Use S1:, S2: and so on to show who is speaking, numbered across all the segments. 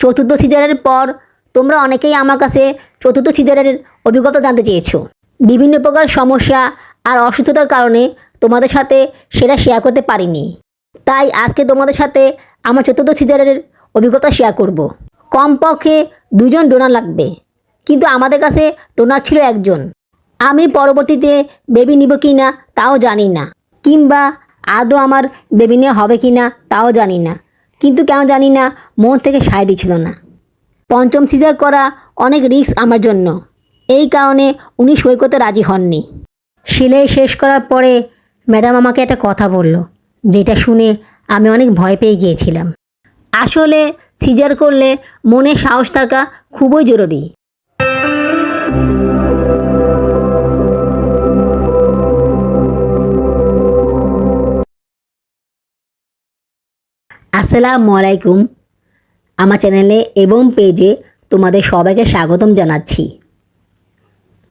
S1: চতুর্থ সিজারের পর তোমরা অনেকেই আমার কাছে চতুর্থ সিজারের অভিজ্ঞতা জানতে চেয়েছো। বিভিন্ন প্রকার সমস্যা আর অসুস্থতার কারণে তোমাদের সাথে সেটা শেয়ার করতে পারিনি। তাই আজকে তোমাদের সাথে আমার চতুর্থ সিজারের অভিজ্ঞতা শেয়ার করব। কমপক্ষে দুজন ডোনার লাগবে, কিন্তু আমাদের কাছে ডোনার ছিল একজন। আমি পরবর্তীতে বেবি নিব কি না তাও জানি না, কিংবা আদৌ আমার বেবি নেওয়া হবে কি না তাও জানি না। কিন্তু কেন জানি না, মন থেকে সায় দিছিল না। পঞ্চম সিজার করা অনেক রিস্ক আমার জন্য। এই কারণে উনি সৈকতে রাজি হননি। সেলাই শেষ করার পরে ম্যাডাম আমাকে একটা কথা বলল, যেটা শুনে আমি অনেক ভয় পেয়ে গিয়েছিলাম। আসলে সিজার করলে মনে সাহস থাকা খুবই জরুরি। আসসালামু আলাইকুম। আমার চ্যানেলে এবং পেজে তোমাদের সবাইকে স্বাগতম জানাচ্ছি।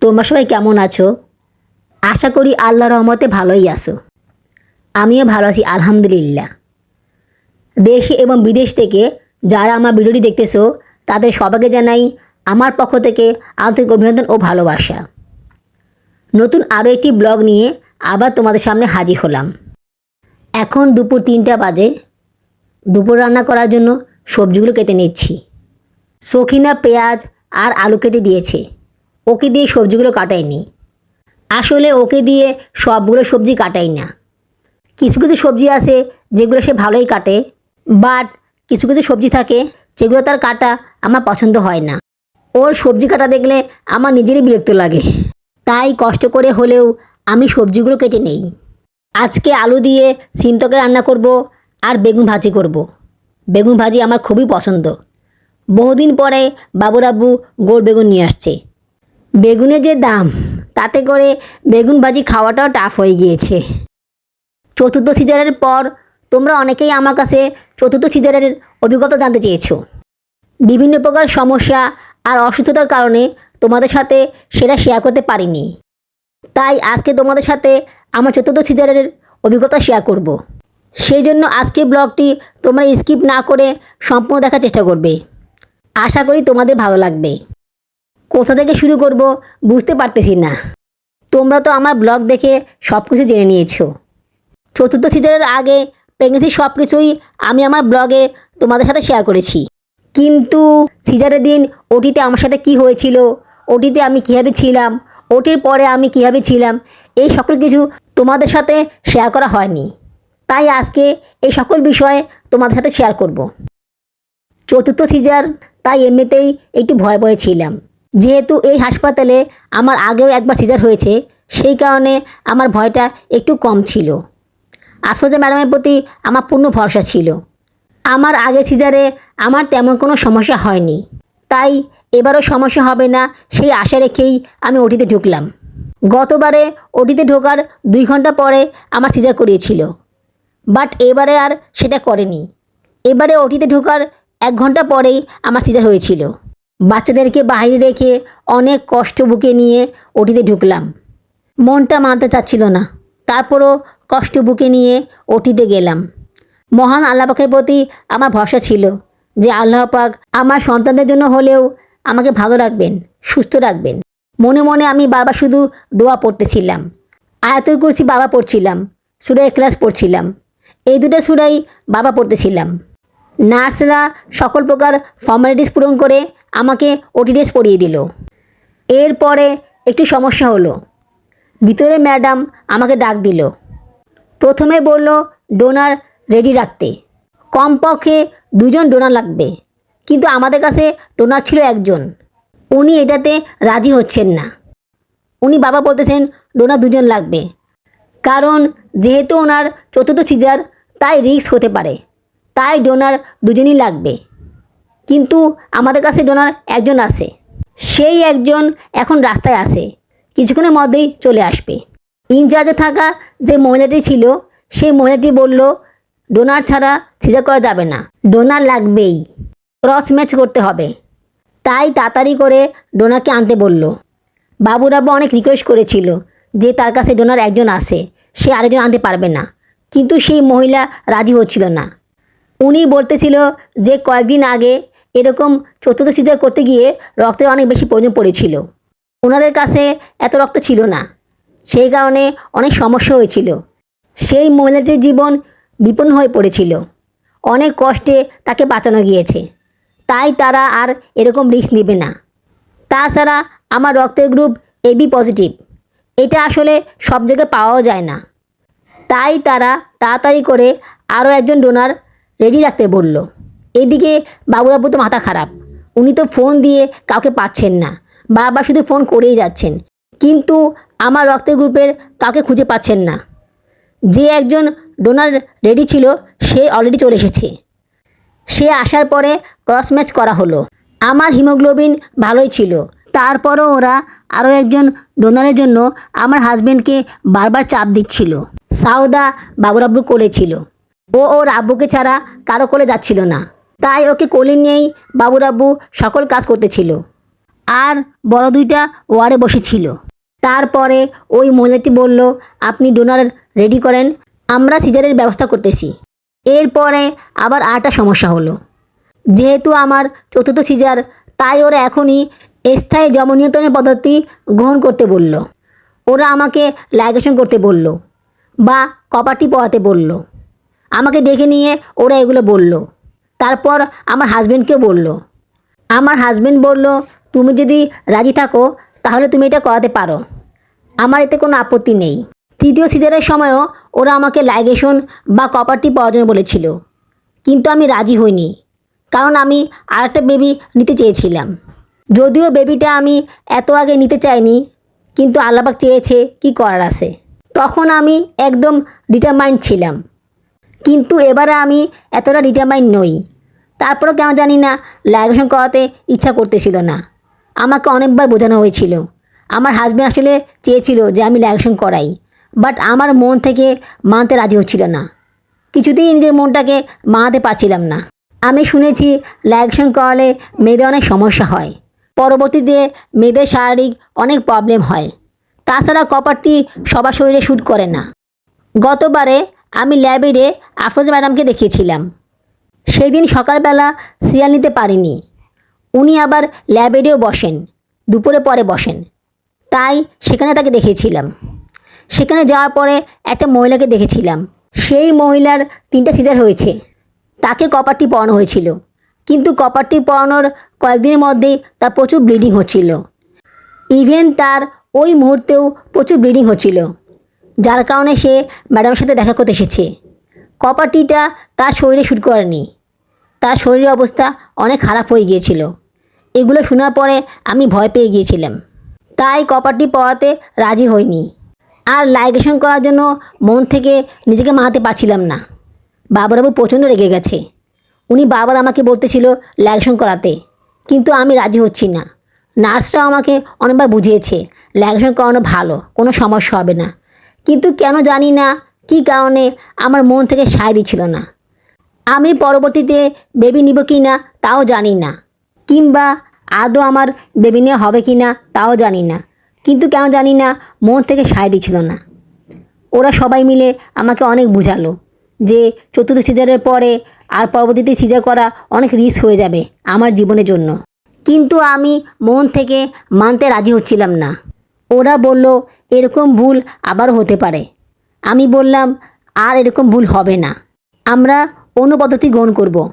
S1: তোমরা সবাই কেমন আছো? আশা করি আল্লাহ রহমতে ভালোই আছো। আমিও ভালো আছি, আলহামদুলিল্লাহ। দেশে এবং বিদেশ থেকে যারা আমার ভিডিওটি দেখতেছো, তাদের সবাইকে জানাই আমার পক্ষ থেকে আন্তরিক অভিনন্দন ও ভালোবাসা। নতুন আরও একটি ব্লগ নিয়ে আবার তোমাদের সামনে হাজির হলাম। এখন দুপুর তিনটা বাজে। দুপুর রান্না করার জন্য সবজিগুলো কেটে নিচ্ছি। সখিনা পেঁয়াজ আর আলু কেটে দিয়েছে। ওকে দিয়ে সবজিগুলো কাটাইনি। আসলে ওকে দিয়ে সবগুলো সবজি কাটাই না। কিছু কিছু সবজি আছে যেগুলো সে ভালোই কাটে, বাট কিছু কিছু সবজি থাকে যেগুলো তার কাটা আমার পছন্দ হয় না। ওর সবজি কাটা দেখলে আমার নিজেরই বিরক্ত লাগে। তাই কষ্ট করে হলেও আমি সবজিগুলো কেটে নেই। আজকে আলু দিয়ে সিম তরকারি রান্না করব আর বেগুন ভাজি করব। বেগুন ভাজি আমার খুবই পছন্দ। বহুদিন পরে বাবুরাব্বু গোল বেগুন নিয়ে আসছে। বেগুনের যে দাম, তাতে করে বেগুন ভাজি খাওয়াটাও টাফ হয়ে গিয়েছে। চতুর্থ সিজারের পর তোমরা অনেকেই আমার কাছে চতুর্থ সিজারের অভিজ্ঞতা জানতে চেয়েছো। বিভিন্ন প্রকার সমস্যা আর অসুস্থতার কারণে তোমাদের সাথে সেটা শেয়ার করতে পারিনি। তাই আজকে তোমাদের সাথে আমার চতুর্থ সিজারের অভিজ্ঞতা শেয়ার করব। সেই জন্য আজকে ব্লগটি তোমরা স্কিপ না করে সম্পূর্ণ দেখার চেষ্টা করবে। আশা করি তোমাদের ভালো লাগবে। কোথা থেকে শুরু করব বুঝতে পারতেছি না। তোমরা তো আমার ব্লগ দেখে সব কিছু জেনে নিয়েছো। চতুর্থ সিজনের আগে প্রেগনেন্সি সব কিছুই আমি আমার ব্লগে তোমাদের সাথে শেয়ার করেছি। কিন্তু সিজারের দিন ওটিতে আমার সাথে কি হয়েছিল, ওটিতে আমি কীভাবে ছিলাম, ওটির পরে আমি কীভাবে ছিলাম, এই সকল কিছু তোমাদের সাথে শেয়ার করা হয়নি। তাই আজকে এই সকল বিষয়ে তোমাদের সাথে শেয়ার করব। চতুর্থ সিজার তাই এমনিতেই একটু ভয় ভয়ে ছিলাম। যেহেতু এই হাসপাতালে আমার আগেও একবার সিজার হয়েছে, সেই কারণে আমার ভয়টা একটু কম ছিল। আফরোজা ম্যাডামের প্রতি আমার পূর্ণ ভরসা ছিল। আমার আগে সিজারে আমার তেমন কোনো সমস্যা হয়নি। তাই এবারও সমস্যা হবে না সেই আশা রেখেই আমি ওটিতে ঢুকলাম। গতবারে ওটিতে ঢোকার দুই ঘণ্টা পরে আমার সিজার করিয়েছিল। বাট এবারে আর সেটা করেনি। এবারে ওটিতে ঢোকার এক ঘণ্টা পরেই আমার সিজার হয়েছিল। বাচ্চাদেরকে বাইরে রেখে অনেক কষ্ট বুকে নিয়ে ওটিতে ঢুকলাম। মনটা মানতে চাচ্ছিল না। তারপরও কষ্ট বুকে নিয়ে ওটিতে গেলাম। মহান আল্লাহ পাকের প্রতি আমার ভরসা ছিল যে আল্লাহ পাক আমার সন্তানদের জন্য হলেও আমাকে ভালো রাখবেন, সুস্থ রাখবেন। মনে মনে আমি বারবার শুধু দোয়া পড়তেছিলাম। আয়াতুল কুরসি বাবা পড়ছিলাম সুরাই ক্লাস পড়ছিলাম। এই দুটো সুরাই বাবা পড়তেছিলাম। নার্সরা সকল প্রকার ফর্মালিটিস পূরণ করে আমাকে ওটি ড্রেস পরিয়ে দিল। এরপরে একটু সমস্যা হলো। ভিতরে ম্যাডাম আমাকে ডাক দিল। প্রথমে বলল ডোনার রেডি রাখতে। কমপক্ষে দুজন ডোনার লাগবে। কিন্তু আমাদের কাছে ডোনার ছিল একজন। উনি এটাতে রাজি হচ্ছেন না। উনি বাবা বলতেছেন ডোনার দুজন লাগবে। কারণ যেহেতু ওনার চতুর্থ সিজার তাই রিস্ক হতে পারে। তাই ডোনার দুজনই লাগবে। কিন্তু আমাদের কাছে ডোনার একজন আছে। সেই একজন এখন রাস্তায় আছে। কিছুক্ষণের মধ্যেই চলে আসবে। ইনচার্জে থাকা যে মহিলাটি ছিল, সেই মহিলাটি বলল, ডোনার ছাড়া সিজার করা যাবে না। ডোনার লাগবেই। ক্রস ম্যাচ করতে হবে। তাই তাড়াতাড়ি করে ডোনারকে আনতে বলল। বাবুরাবু অনেক রিকোয়েস্ট করেছিল যে তার কাছে ডোনার একজন আসে সে আরেকজন আনতে পারবে না। কিন্তু সেই মহিলা রাজি হচ্ছিল না। উনি বলতেছিল যে কয়েকদিন আগে এরকম চতুর্থ সিজার করতে গিয়ে রক্তের অনেক বেশি প্রয়োজন পড়েছিল। ওনাদের কাছে এত রক্ত ছিল না। সেই কারণে অনেক সমস্যা হয়েছিল। সেই মহিলাটির জীবন বিপন্ন হয়ে পড়েছিল। অনেক কষ্টে তাকে বাঁচানো গিয়েছে। তাই তারা আর এরকম রিস্ক নেবে না। তাছাড়া আমার রক্তের গ্রুপ এবি পজিটিভ। এটা আসলে সব জায়গায় পাওয়াও যায় না। তাই তারা তাড়াতাড়ি করে আরও একজন ডোনার রেডি রাখতে বলল। এদিকে বাবুরাবু তো মাথা খারাপ। উনি তো ফোন দিয়ে কাউকে পাচ্ছেন না। বারবার শুধু ফোন করেই যাচ্ছেন। কিন্তু আমার রক্তের গ্রুপের কাউকে খুঁজে পাচ্ছেন না। যে একজন ডোনার রেডি ছিল, সে অলরেডি চলে এসেছে। সে আসার পরে ক্রস ম্যাচ করা হলো। আমার হিমোগ্লোবিন ভালোই ছিল। তারপরও ওরা আরও একজন ডোনারের জন্য আমার হাজব্যান্ডকে বারবার চাপ দিচ্ছিল। সাউদা বাবুরাব্বু কোলে ছিল। ও ওর আব্বুকে ছাড়া কারও কোলে যাচ্ছিল না। তাই ওকে কোলে নিয়েই বাবুরাব্বু সকল কাজ করতেছিল। আর বড় দুইটা ওয়ার্ডে বসেছিল। তারপরে ওই মহিলাটি বলল, আপনি ডোনার রেডি করেন, আমরা সিজারের ব্যবস্থা করতেছি। এরপরে আবার আরেকটা সমস্যা হলো। যেহেতু আমার চতুর্থ সিজার তাই ওরা এখনই স্থায়ী জমনিয়ন্ত্রণের পদ্ধতি গ্রহণ করতে বলল। ওরা আমাকে লাইগেশন করতে বলল বা কপারটি পড়াতে বলল। আমাকে ডেকে নিয়ে ওরা এগুলো বলল। তারপর আমার হাজব্যান্ডকেও বলল। আমার হাজব্যান্ড বলল, তুমি যদি রাজি থাকো, তাহলে তুমি এটা করাতে পারো। আমার এতে কোনো আপত্তি নেই। তৃতীয় সিজারের সময়ও ওরা আমাকে লাইগেশন বা কপারটি পাওয়ার জন্য বলেছিল। কিন্তু আমি রাজি হইনি, কারণ আমি আরেকটা বেবি নিতে চেয়েছিলাম। যদিও বেবিটা আমি এত আগে নিতে চাইনি, কিন্তু আল্লাপাক চেয়েছে কি করার আছে। তখন আমি একদম ডিটারমাইন্ড ছিলাম। কিন্তু এবারে আমি এতটা ডিটারমাইন্ড নই। তারপরেও কেন জানি না লাইগেশন করাতে ইচ্ছা করতেছিল না। আমাকে অনেকবার বোঝানো হয়েছিল। আমার হাজব্যান্ড আসলে চেয়েছিল যে আমি লাইগেশন করাই বাট আমার মন থেকে মানতে রাজি হচ্ছিল না। কিছুতেই নিজের মনটাকে মানাতে পারছিলাম না। আমি শুনেছি লাইগেশন করালে মেয়েদের অনেক সমস্যা হয়। পরবর্তীতে মেয়েদের শারীরিক অনেক প্রবলেম হয়। তাছাড়া কপারটি সবার শরীরে শ্যুট করে না। গতবারে আমি ল্যাবেরে আফরোজ ম্যাডামকে দেখিয়েছিলাম। সেই দিন সকালবেলা সিরিয়াল নিতে পারিনি। উনি আবার ল্যাবেডেও বসেন, দুপুরে পরে বসেন। তাই সেখানে তাকে দেখেছিলাম সেখানে যাওয়ার পরে একটা মহিলাকে দেখেছিলাম। সেই মহিলার তিনটা সিজার হয়েছে। তাকে কপারটি পরানো হয়েছিল। কিন্তু কপারটি পরানোর কয়েকদিনের মধ্যেই তার প্রচুর ব্লিডিং হচ্ছিল। ইভেন তার ওই মুহূর্তেও প্রচুর ব্লিডিং হচ্ছিল, যার কারণে সে ম্যাডামের সাথে দেখা করতে এসেছে। কপারটিটা তার শরীরে শ্যুট করেনি। তার শরীরের অবস্থা অনেক খারাপ হয়ে গিয়েছিল। এগুলো শোনার পরে আমি ভয় পেয়ে গিয়েছিলাম। তাই কপারটি পড়াতে রাজি হইনি। আর লাইগেশন করার জন্য মন থেকে নিজেকে মানাতে পারছিলাম না। বাবারাবু প্রচণ্ড রেগে গেছে। উনি বাবার আমাকে বলতেছিল লাইগেশন করাতে কিন্তু আমি রাজি হচ্ছি না। নার্সরাও আমাকে অনেকবার বুঝিয়েছে লাইগেশন করানো ভালো, কোনো সমস্যা হবে না। কিন্তু কেন জানি না কী কারণে আমার মন থেকে সায় দিচ্ছিল না। আমি পরবর্তীতে বেবি নিব কি না তাও জানি না, কিংবা আদৌ আমার বেবি নেওয়া হবে কি না তাও জানি না। কিন্তু কেন জানি না মন থেকে সায় দিচ্ছিল না। ওরা সবাই মিলে আমাকে অনেক বুঝালো। যে চতুর্থ সিজারের পরে আর পরবর্তীতে সিজার করা অনেক রিস্ক হয়ে যাবে আমার জীবনের জন্য। কিন্তু আমি মন থেকে মানতে রাজি হচ্ছিলাম না। ওরা বলল, এরকম ভুল আবার হতে পারে। আমি বললাম, আর এরকম ভুল হবে না। আমরা অন্য পদ্ধতি গ্রহণ করব।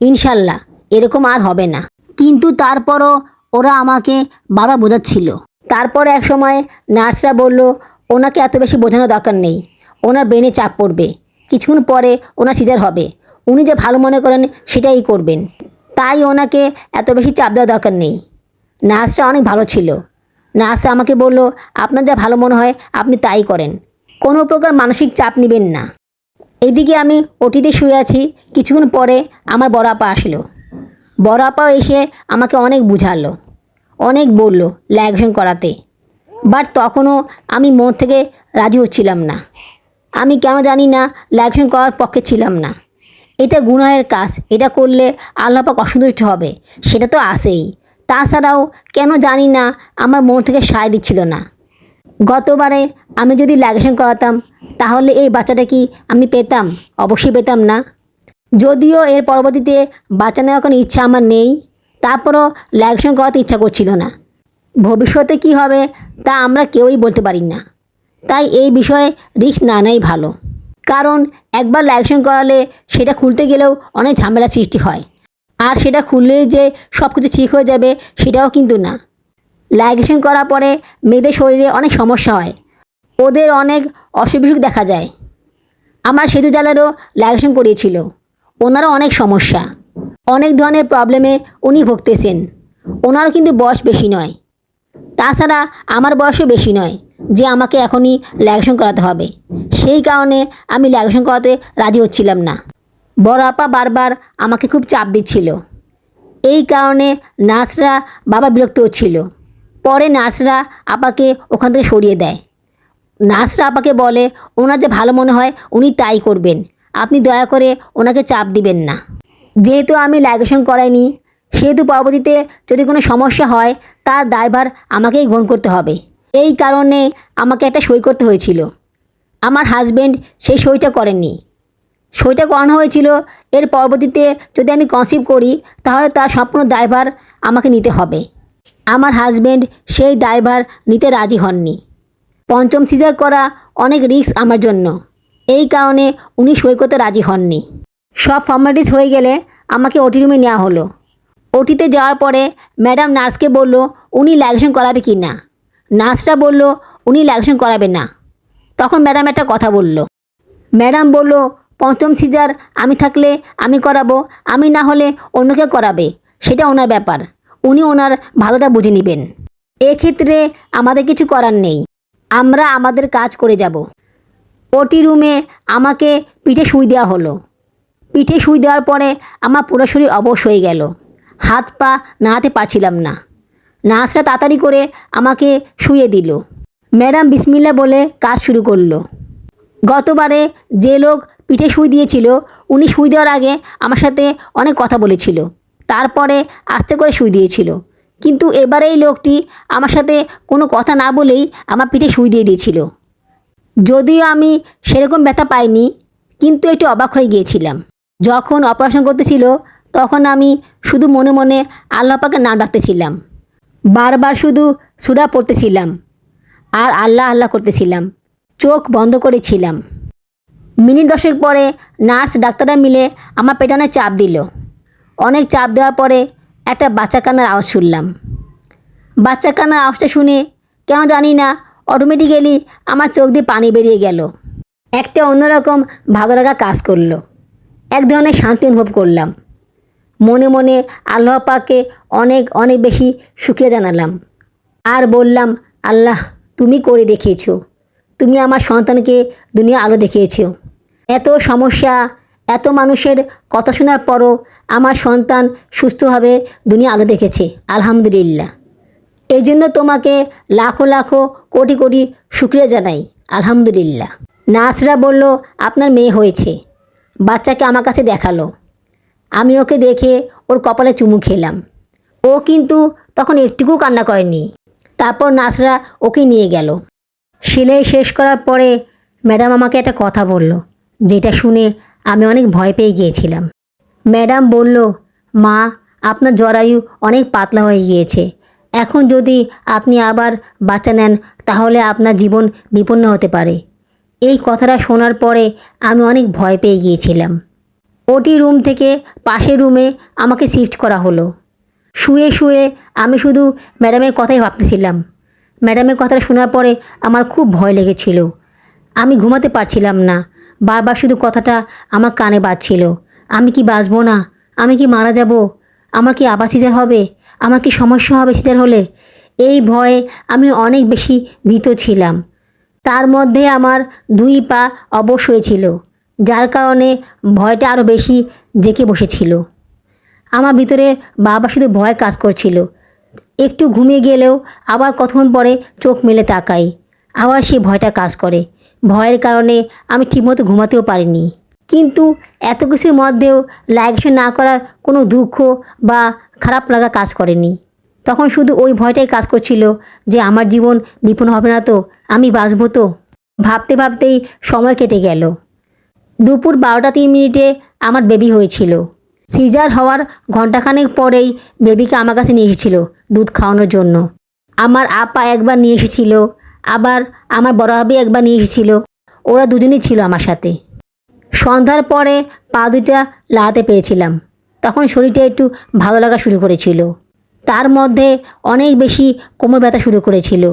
S1: ইনশাল্লাহ, এরকম আর হবে না। কিন্তু তারপরও ওরা আমাকে বাবা বোঝাচ্ছিল। তারপর এক সময় নার্সরা বলল, ওনাকে এত বেশি বোঝানোর দরকার নেই। ওনার ব্রেনে চাপ পড়বে। কিছুক্ষণ পরে ওনার সিজার হবে। উনি যে ভালো মনে করেন সেটাই করবেন। তাই ওনাকে এত বেশি চাপ দেওয়া দরকার নেই। নার্সরা অনেক ভালো ছিল। নার্সরা আমাকে বলল, আপনার যা ভালো মনে হয় আপনি তাই করেন। কোনো প্রকার মানসিক চাপ নেবেন না। এদিকে আমি ওটিতে শুয়ে আছি। কিছুক্ষণ পরে আমার বড় আপা আসলো। বড় আপাও এসে আমাকে অনেক বুঝালো। অনেক বলল লাইগেশন করাতে। বাট তখনও আমি মন থেকে রাজি হচ্ছিলাম না। আমি কেন জানি না লাইগেশন করার পক্ষে ছিলাম না। এটা গুনাহের কাজ, এটা করলে আল্লাপাক অসন্তুষ্ট হবে, সেটা তো আসেই তাছাড়াও কেন জানি না, আমার মন থেকে সায় দিচ্ছিল না। গতবারে আমি যদি লাইগেশন করাতাম, তাহলে এই বাচ্চাটা কি আমি পেতাম? অবশ্যই পেতাম না। যদিও এর পরবর্তীতে বাচ্চা নেওয়ার কোনো ইচ্ছা আমার নেই, তারপরও লাইগেশন করাতে ইচ্ছা করছিল না। ভবিষ্যতে কি হবে, তা আমরা কেউই বলতে পারি না। তাই এই বিষয়ে রিস্ক না নেই ভালো। কারণ একবার লাইগেশন করালে সেটা খুলতে গেলেও অনেক ঝামেলা সৃষ্টি হয়। আর সেটা খুললেই যে সব কিছু ঠিক হয়ে যাবে সেটাও কিন্তু না। লাইগেশন করার পরে মেয়েদের শরীরে অনেক সমস্যা হয়। ওদের অনেক অসুখ বিসুখ দেখা যায়। আমার সেতু জালেরও লাইগেশন করিয়েছিল। ওনারও অনেক সমস্যা। অনেক ধরনের প্রবলেমে উনি ভুগতেছেন। ওনারও কিন্তু বয়স বেশি নয়। তাছাড়া আমার বয়সও বেশি নয় যে আমাকে এখনই লাইগেশন করাতে হবে। সেই কারণে আমি লাইগেশন করাতে রাজি হচ্ছিলাম না। বড় আপা বারবার আমাকে খুব চাপ দিচ্ছিল। এই কারণে নার্সরা বাবা বিরক্ত হচ্ছিল পরে নার্সরা আপাকে ওখান থেকে সরিয়ে দেয়। নার্সরা আপাকে বলে, ওনার যে ভালো মনে হয় উনি তাই করবেন। আপনি দয়া করে ওনাকে চাপ দিবেন না। যেহেতু আমি লাইগেশন করাইনি সেহেতু পরবর্তীতে যদি কোনো সমস্যা হয়, তার দায়ভার আমাকেই গ্রহণ করতে হবে। এই কারণে আমাকে একটা সই করতে হয়েছিল। আমার হাজবেন্ড সেই সইটা করেননি। সইটা করানো হয়েছিল, এর পরবর্তীতে যদি আমি কনসিভ করি, তাহলে তার সম্পূর্ণ দায়ভার আমাকে নিতে হবে। আমার হাজবেন্ড সেই দায়ভার নিতে রাজি হননি। পঞ্চম সিজার করা অনেক রিস্ক আমার জন্য। এই কারণে উনি সই করতে রাজি হননি। সব ফর্মালিটিস হয়ে গেলে আমাকে ওটি রুমে নেওয়া হলো। ওটিতে যাওয়ার পরে ম্যাডাম নার্সকে বলল, উনি লাইগেশন করাবে কি না? নার্সরা বলল, উনি লাইগেশন করাবে না। তখন ম্যাডাম একটা কথা বলল। ম্যাডাম বলল, পঞ্চম সিজার, আমি থাকলে আমি করাবো, আমি না হলে অন্য কেউ করাবে, সেটা ওনার ব্যাপার। উনি ওনার ভালোটা বুঝে নেবেন। এক্ষেত্রে আমাদের কিছু করার নেই। আমরা আমাদের কাজ করে যাব। ওটি রুমে আমাকে পিঠে শুই দেওয়া হলো। পিঠে শুই দেওয়ার পরে আমার পুরো শরীর অবশ হয়ে গেল। হাত পা নাড়াতে পারছিলাম না। নার্সরা তাড়াতাড়ি করে আমাকে শুয়ে দিল। ম্যাডাম বিসমিল্লা বলে কাজ শুরু করল। গতবারে যে লোক পিঠে শুই দিয়েছিল, উনি শুই দেওয়ার আগে আমার সাথে অনেক কথা বলেছিল। তারপরে আস্তে করে শুই দিয়েছিল। কিন্তু এবারে এই লোকটি আমার সাথে কোনো কথা না বলেই আমার পিঠে শুই দিয়ে দিয়েছিল। যদিও আমি সেরকম ব্যথা পাইনি, কিন্তু একটু অবাক হয়ে গিয়েছিলাম। যখন অপারেশন করতেছিল তখন আমি শুধু মনে মনে আল্লাহ পাকে নাম ডাকতেছিলাম বারবার শুধু সুরা পড়তেছিলাম আর আল্লাহ আল্লাহ করতেছিলাম। চোখ বন্ধ করেছিলাম। মিনিট দশেক পরে নার্স ডাক্তাররা মিলে আমার পেটানে চাপ দিল। অনেক চাপ দেওয়ার পরে একটা বাচ্চা কান্নার আওয়াজ শুনলাম। বাচ্চা কান্নার আওয়াজটা শুনে কেন জানি না অটোমেটিক্যালি আমার চোখ দিয়ে পানি বেরিয়ে গেল। একটা অন্যরকম ভালো লাগা কাজ করল। এক ধরনের শান্তি অনুভব করলাম। মনে মনে আল্লাহ পাককে অনেক অনেক বেশি শুক্রিয়া জানালাম। আর বললাম, আল্লাহ, তুমি করে দেখিয়েছ। তুমি আমার সন্তানকে দুনিয়া আলো দেখিয়েছ। এত সমস্যা, এত মানুষের কথা শোনার পরও আমার সন্তান সুস্থভাবে দুনিয়া আলো দেখেছে। আলহামদুলিল্লাহ। এই জন্য তোমাকে লাখো লাখো, কোটি কোটি শুক্রিয়া জানাই। আলহামদুলিল্লাহ। নার্সরা বলল, আপনার মেয়ে হয়েছে। বাচ্চাকে আমার কাছে দেখাল। আমি ওকে দেখে ওর কপালে চুমু খেলাম। ও কিন্তু তখন একটুকু কান্না করেনি। তারপর নাসরা ওকে নিয়ে গেল। সেলাই শেষ করার পরে ম্যাডাম আমাকে একটা কথা বলল, যেটা শুনে আমি অনেক ভয় পেয়ে গিয়েছিলাম। ম্যাডাম বলল, মা, আপনার জরায়ু অনেক পাতলা হয়ে গিয়েছে। এখন যদি আপনি আবার বাচ্চা নেন, তাহলে আপনার জীবন বিপন্ন হতে পারে। এই কথাটা শোনার পরে আমি অনেক ভয় পেয়ে গিয়েছিলাম। ওটি রুম থেকে পাশের রুমে আমাকে শিফট করা হলো। শুয়ে শুয়ে আমি শুধু ম্যাডামের কথাই ভাবতেছিলাম। ম্যাডামের কথাটা শোনার পরে আমার খুব ভয় লেগেছিল। আমি ঘুমাতে পারছিলাম না। বারবার শুধু কথাটা আমার কানে বাজছিল। আমি কি বাঁচবো না? আমি কি মারা যাব? আমার কি আবার সিজার হবে? আমার কি সমস্যা হবে সিজার হলে? এই ভয়ে আমি অনেক বেশি ভীত ছিলাম। তার মধ্যে আমার দুই পা অবশ হয়েছিল। যার কারণে ভয়টা আরও বেশি জেঁকে বসেছিল। আমার ভিতরে বাবা শুধু ভয় কাজ করছিল। একটু ঘুমিয়ে গেলেও আবার কতক্ষণ পরে চোখ মেলে তাকাই আবার সেই ভয়টা কাজ করে। ভয়ের কারণে আমি ঠিকমতো ঘুমাতেও পারিনি। কিন্তু এত কিছুর মধ্যেও লাইগেশন না করার কোনো দুঃখ বা খারাপ লাগা কাজ করেনি। তখন শুধু ওই ভয়টাই কাজ করছিল যে আমার জীবন বিপন্ন হবে না তো, আমি বাঁচবো তো। ভাবতে ভাবতেই সময় কেটে গেল। দুপুর বারোটা তিন মিনিটে আমার বেবি হয়েছিল। সিজার হওয়ার ঘন্টাখানেক পরেই বেবিকে আমার কাছে নিয়ে এসেছিল দুধ খাওয়ানোর জন্য। আমার আপা একবার নিয়ে এসেছিল, আবার আমার বড় আবি একবার নিয়ে এসেছিল। ওরা দুজনেই ছিল আমার সাথে। সন্ধ্যার পরে পা দুটা লাগাতে পেরেছিলাম। তখন শরীরটা একটু ভালো লাগা শুরু করেছিল। তার মধ্যে অনেক বেশি কোমর ব্যথা শুরু করেছিল।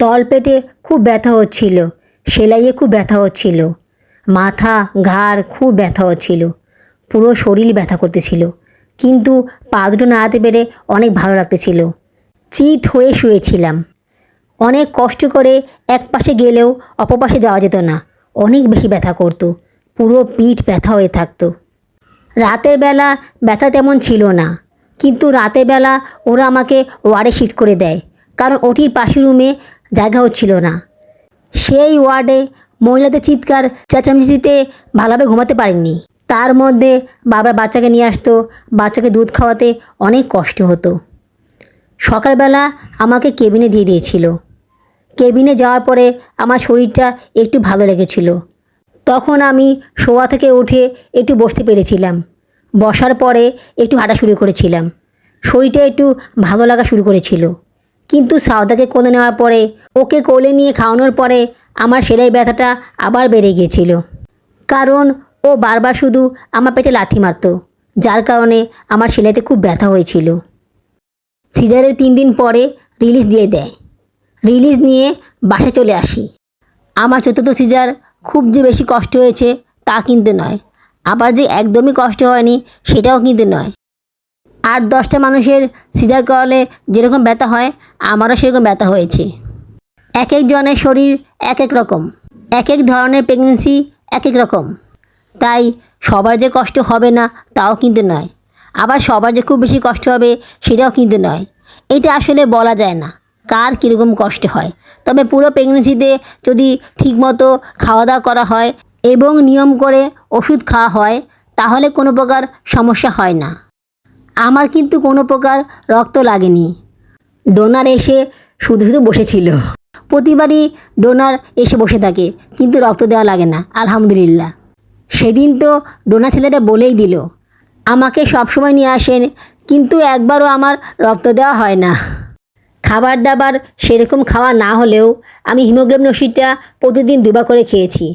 S1: তলপেটে খুব ব্যথা হচ্ছিল, সেলাইয়ে খুব ব্যথা হচ্ছিল। মাথা, ঘাড় খুব ব্যথা হচ্ছিল পুরো শরীর ব্যথা করতেছিল কিন্তু পা দুটো নাড়াতে পেরে অনেক ভালো লাগতেছিল চিত হয়ে শুয়েছিলাম। অনেক কষ্ট করে এক পাশে গেলেও অপর পাশে যাওয়া যেত না। অনেক বেশি ব্যথা করতো। পুরো পিঠ ব্যথা হয়ে থাকতো। রাতের বেলা ব্যথা তেমন ছিল না। কিন্তু রাতের বেলা ওরা আমাকে ওয়ার্ডে শিফট করে দেয়। কারণ ওটির পাশের রুমে জায়গা হচ্ছিল না। সেই ওয়ার্ডে মহিলাদের চিৎকার, চেঁচামেচিতে ভালোভাবে ঘুমাতে পারেননি। তার মধ্যে বাবার বাচ্চাকে নিয়ে আসতো, বাচ্চাকে দুধ খাওয়াতে অনেক কষ্ট হতো। সকালবেলা আমাকে কেবিনে দিয়ে দিয়েছিল। কেবিনে যাওয়ার পরে আমার শরীরটা একটু ভালো লেগেছিল। তখন আমি শোয়া থেকে উঠে একটু বসতে পেরেছিলাম। বসার পরে একটু হাঁটা শুরু করেছিলাম। শরীরটা একটু ভালো লাগা শুরু করেছিল। কিন্তু সাউদাকে কোলে নেওয়ার পরে, ওকে কোলে নিয়ে খাওয়ানোর পরে আমার সেলাই ব্যথাটা আবার বেড়ে গিয়েছিল। কারণ ও বারবার শুধু আমার পেটে লাথি মারতো, যার কারণে আমার সেলাইতে খুব ব্যথা হয়েছিল। সিজারের তিন দিন পরে রিলিজ দিয়ে দেয়। রিলিজ নিয়ে বাসা চলে আসি। আমার চতুর্থ সিজার খুব যে বেশি কষ্ট হয়েছে তা কিন্তু নয়। আবার যে একদমই কষ্ট হয়নি সেটাও কিন্তু নয়। আট দশটা মানুষের সিজার করালে যেরকম ব্যথা হয়, আমারও সেরকম ব্যথা হয়েছে। এক একজনের শরীর এক এক রকম। এক এক ধরনের প্রেগনেন্সি এক এক রকম। তাই সবার যে কষ্ট হবে না, তাও কিন্তু নয়। আবার সবার যে খুব বেশি কষ্ট হবে, সেটাও কিন্তু নয়। এটা আসলে বলা যায় না, কার কীরকম কষ্ট হয়। তবে পুরো প্রেগনেন্সিতে যদি ঠিকমতো খাওয়া দাওয়া করা হয় এবং নিয়ম করে ওষুধ খাওয়া হয়, তাহলে কোনো প্রকার সমস্যা হয় না। আমার কিন্তু কোনো প্রকার রক্ত লাগেনি। ডোনার এসে শুধু শুধু বসেছিল। প্রতিবারই ডোনার এসে বসে থাকে, কিন্তু রক্ত দেওয়া লাগে না, আলহামদুলিল্লাহ। সেদিন তো ডোনা ছেলেটা বলেই দিল, আমাকে সবসময় নিয়ে আসেন, কিন্তু একবারও আমার রক্ত দেওয়া হয় না। খাবার দাবার সেরকম খাওয়া না হলেও আমি হিমোগ্লোবিন ওষুধটা প্রতিদিন দুবার করে খেয়েছি,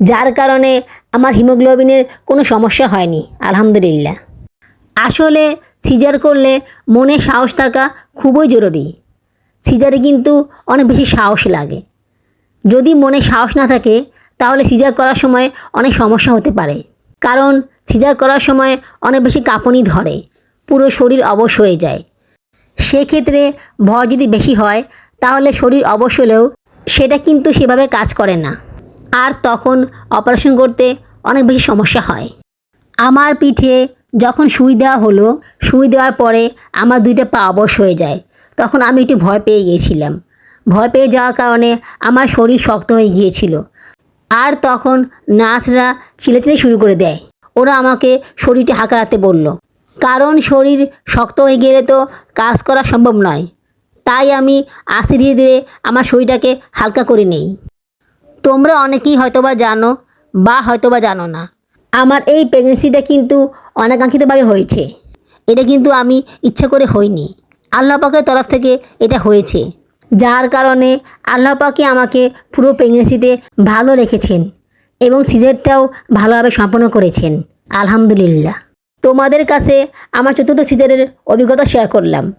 S1: যার কারণে আমার হিমোগ্লোবিনের কোনো সমস্যা হয়নি, আলহামদুলিল্লাহ। আসলে সিজার করলে মনে সাহস থাকা খুবই জরুরি। সিজারে কিন্তু অনেক বেশি সাহস লাগে। যদি মনে সাহস না থাকে, তাহলে সিজার করার সময় অনেক সমস্যা হতে পারে। কারণ সিজার করার সময় অনেক বেশি কাঁপুনি ধরে, পুরো শরীর অবশ হয়ে যায়। সেক্ষেত্রে ভয় যদি বেশি হয়, তাহলে শরীর অবশ হলেও সেটা কিন্তু সেভাবে কাজ করে না। আর তখন অপারেশন করতে অনেক বেশি সমস্যা হয়। আমার পিঠে যখন সুই দেওয়া হলো, সুই দেওয়ার পরে আমার দুইটা পা অবশ হয়ে যায়। তখন আমি একটু ভয় পেয়ে গিয়েছিলাম। ভয় পেয়ে যাওয়ার কারণে আমার শরীর শক্ত হয়ে গিয়েছিল। আর তখন নার্সরা চিলেচিলে শুরু করে দেয়। ওরা আমাকে শরীরটা হাঁকড়াতে বলল, কারণ শরীর শক্ত হয়ে গেলে তো কাজ করা সম্ভব নয়। তাই আমি আস্তে ধীরে ধীরে আমার শরীরটাকে হালকা করে নেই। তোমরা অনেকেই হয়তোবা জানো বা হয়তোবা জানো না, আমার এই প্রেগনেন্সিটা কিন্তু অনাকাঙ্ক্ষিতভাবে হয়েছে। এটা কিন্তু আমি ইচ্ছা করে হইনি। আল্লাহ পাকের তরফ থেকে এটা হয়েছে। যার কারণে আল্লাহ পাকে আমাকে পুরো প্রেগনেন্সিতে ভালো রেখেছেন এবং সিজারটাও ভালোভাবে সম্পন্ন করেছেন। আলহামদুলিল্লাহ। তোমাদের কাছে আমার চতুর্থ সিজারের অভিজ্ঞতা শেয়ার করলাম।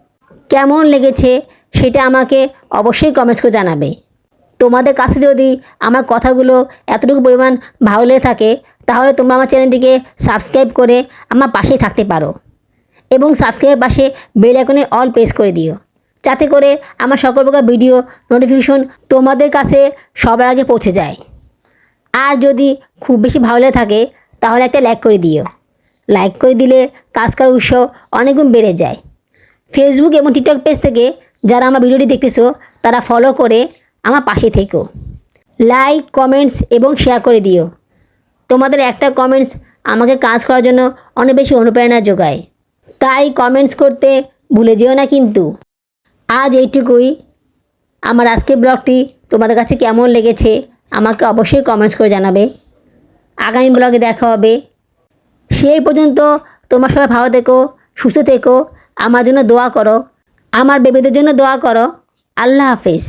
S1: কেমন লেগেছে সেটা আমাকে অবশ্যই কমেন্টস করে জানাবে। তোমাদের কাছে যদি আমার কথাগুলো এতটুকু পরিমাণ ভালো লেগে থাকে, তাহলে তোমরা আমার চ্যানেলটিকে সাবস্ক্রাইব করে আমার পাশেই থাকতে পারো। এবং সাবস্ক্রাইব পাশে বেল আইকনে অল প্রেস করে দিও। যাতে করে আমার সকল প্রকার ভিডিও নোটিফিকেশন তোমাদের কাছে সবার আগে পৌঁছে যায়। আর যদি খুব বেশি ভালো লেগে থাকে, তাহলে একটা লাইক করে দিও। লাইক করে দিলে কাজ করার উৎসাহ অনেকগুণ বেড়ে যায়। ফেসবুক এবং টিকটক পেজ থেকে যারা আমার ভিডিওটি দেখতেছো, তারা ফলো করে আমার পাশে থেকো। লাইক কমেন্টস এবং শেয়ার করে দিও। তোমাদের একটা কমেন্টস আমাকে কাজ করার জন্য অনেক বেশি অনুপ্রেরণা যোগায়। তাই কমেন্টস করতে ভুলে যেও না কিন্তু। আজ এইটুকুই। আমার আজকের ব্লগটি তোমাদের কাছে কেমন লেগেছে আমাকে অবশ্যই কমেন্টস করে জানাবে। আগামী ব্লগে দেখা হবে। সেই পর্যন্ত তোমার সবাই ভালো থেকো, সুস্থ থেকো, আমার জন্য দোয়া করো, আমার বেবিদের জন্য দোয়া করো। আল্লাহ হাফিজ।